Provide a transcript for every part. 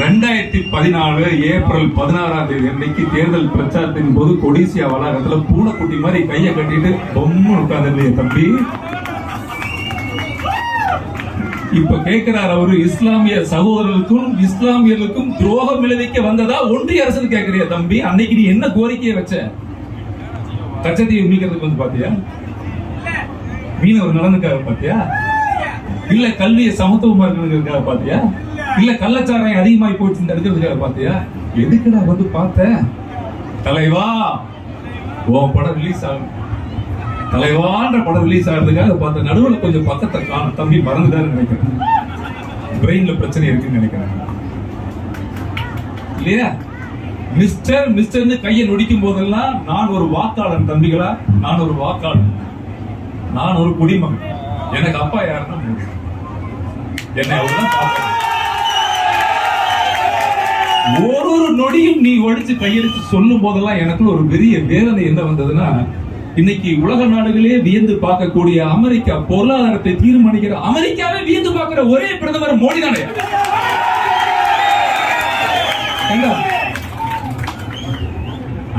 ரெண்டாயிரத்தி பதினாலு ஏப்ரல் பதினாறாம் தேதி அன்னைக்கு தேர்தல் பிரச்சாரத்தின் போது கொடிசியா வளாகத்துல பூனைக்குட்டி மாதிரி கையை கட்டிட்டு பொம்மை உட்கார்ந்து தம்பி. இப்ப கேட்கிறார் அவரு இஸ்லாமிய சகோதரர்களுக்கும் இஸ்லாமியர்களுக்கும் துரோகம் விளைவிக்க வந்ததா? ஒன்றிய அரசு கேட்கிறியா தம்பி? அன்னைக்கு நீ என்ன கோரிக்கையை வச்ச? கச்சத்தீவு மீக்கிறதுக்கு வந்து பாத்தியா? மீனவர் நலனுக்காக பாத்தியா? இல்ல கல்வியை சமத்துவமா இருக்கிறதுக்காக பாத்தியா? இல்ல கள்ளச்சாராயம் அதிகமாகி போச்சு தடுக்கிறதுக்காக பாத்தியா எதுக்குடா வந்து பார்த்த? தலைவா உன் படம் ரிலீஸ் ஆகும். தலைவான்ற படம் ரிலீஸ் ஆகிறதுக்காக பார்த்த நடுவில் கொஞ்சம் பக்கத்தை காணும் தம்பி மறந்துதான் நினைக்கிறேன். பிரெயின்ல பிரச்சனை இருக்குன்னு நினைக்கிறேன். இல்லையா? மிஸ்டர் மிஸ்டர்னு கையை நொடிக்கும் போதெல்லாம் நான் ஒரு வாக்காளன் தம்பிகளா. நான் ஒரு வாக்காளன். நான் ஒரு குடிமகன். எனக்கு அப்பா யாருன்னா என்னை அவர்தான் பார்க்கணும். கை ஒழிச்சு கையெழுத்து சொல்லும் போதெல்லாம் எனக்குள்ள ஒரு பெரிய வேதனை என்ன வந்ததுன்னா இன்னைக்கு உலக நாடுகளே வியந்து பார்க்கக்கூடிய அமெரிக்கா பொருளாதாரத்தை தீர்மானிக்கிற அமெரிக்காவே வியந்து பார்க்கிற ஒரே பிரதமர் மோடி தானே?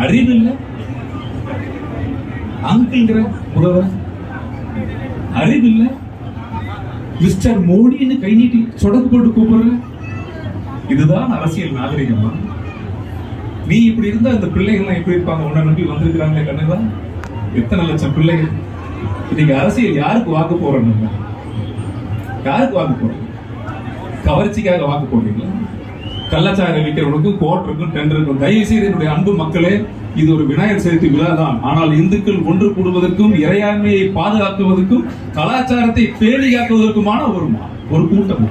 அறிவு இல்ல? அங்கிள்ங்கிற புதவர் அறிவு இல்ல? மிஸ்டர் மோடின்னு கை நீட்டி சொடக்கு போட்டு கூப்பிடுற? இதுதான் அரசியல் நாகரிகமா? நீ இப்படி இருந்தா இந்த பிள்ளைகள்லாம் எப்படி இருப்பாங்க? உன்னை நம்பி வந்திருக்கிறாங்களே கண்ணுதா எத்தனை லட்சம் பிள்ளைகள்? இன்னைக்கு அரசியல் யாருக்கு வாக்கு போறோம் நம்ம? யாருக்கு வாக்கு போறோம் கவர்ச்சிக்காக வாக்கு போடுறீங்களா? கள்ளச்சாரம் விற்கிறவனுக்கும் கோர்ட் இருக்கும் டெண்டர் இருக்கும் தயவு செய்து என்னுடைய அன்பு மக்களே இது ஒரு விநாயகர் சதுர்த்தி விழா தான். ஆனால் இந்துக்கள் ஒன்று கூடுவதற்கும் இறையாண்மையை பாதுகாக்குவதற்கும் கலாச்சாரத்தை பேணி காக்குவதற்குமான ஒரு ஒரு கூட்டம்.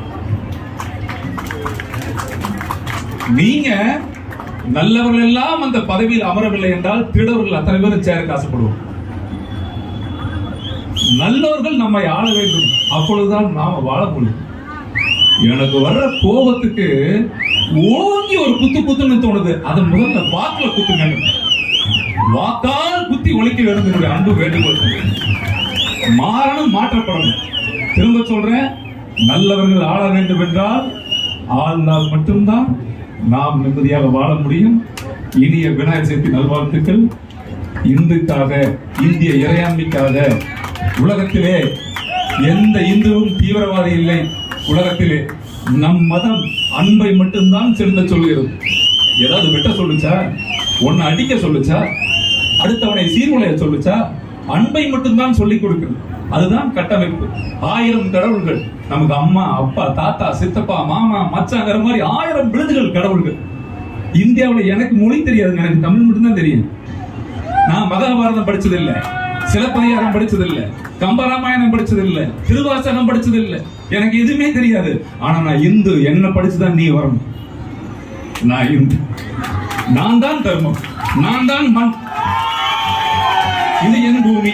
நீங்க நல்லவர்கள் எல்லாம் அந்த பதவியில் அமரவில்லை என்றால் திருடவர்கள் அத்தனை பேரும் சேருக்கு ஆசைப்படுவோம் நல்லவர்கள் நம்மை ஆள வேண்டும். அப்பொழுதுதான் நாம வாழ முடியும். எனக்கு வர்ற கோபத்துக்கு ஓங்கி ஒரு குத்து குத்துன்னு தோணுது. அதன் முதல்ல வாக்குல குத்துங்க வாக்கால் குத்தி ஒழிக்க வேண்டும் என்னுடைய அன்பு வேண்டுகோள். மாறணும் மாற்றப்படணும். திரும்ப சொல்றேன் நல்லவர்கள் ஆள வேண்டும் என்றால் ஆழ்ந்தால் மட்டும்தான் நாம் நிம்மதியாக வாழ முடியும். இனிய விநாயகர் சதுர்த்தி நல்வாழ்த்துக்கள். இந்துக்காக இந்திய இறையாண்மைக்காக உலகத்திலே எந்த இந்துவும் தீவிரவாதி இல்லை. உலகத்திலே நம் மதம் அன்பை மட்டும்தான் சிறந்த சொல்கிறது ஏதாவது வெட்ட சொல்லுச்சா? ஒன்னு அடிக்க சொல்லுச்சா? அடுத்தவனை சீர்குலைய சொல்லுச்சா? அன்பை மட்டும்தான் சொல்லிக் கொடுக்கிறது அதுதான் கட்டமைப்பு. ஆயிரம் கடவுள்கள் நமக்கு அம்மா அப்பா தாத்தா சித்தப்பா மாமா மச்சாங்கிற மாதிரி ஆயிரம் விருதுகள் கடவுள்கள். இந்தியாவுல எனக்கு மொழி தெரியாதுங்க எனக்கு தமிழ் மட்டும்தான் தெரியும். நான் மகாபாரதம் படிச்சது இல்ல சிலப்பதிகாரம் படிச்சது இல்ல கம்பராமாயணம் படிச்சது இல்ல திருவாசகம் படிச்சது எனக்கு எதுவுமே தெரியாது. ஆனா நான் இந்து என்ன படிச்சுதான் நீ வரணும். நான் இந்து. நான் தான் தர்மம். நான் தான் மண். இது என் பூமி.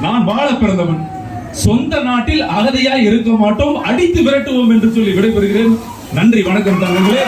நான் வாழ பிறந்தவன். சொந்த நாட்டில் அகதியாய் இருக்க மாட்டோம் அடித்து விரட்டுவோம் என்று சொல்லி விடைபெறுகிறேன். நன்றி வணக்கம் தங்கங்களே.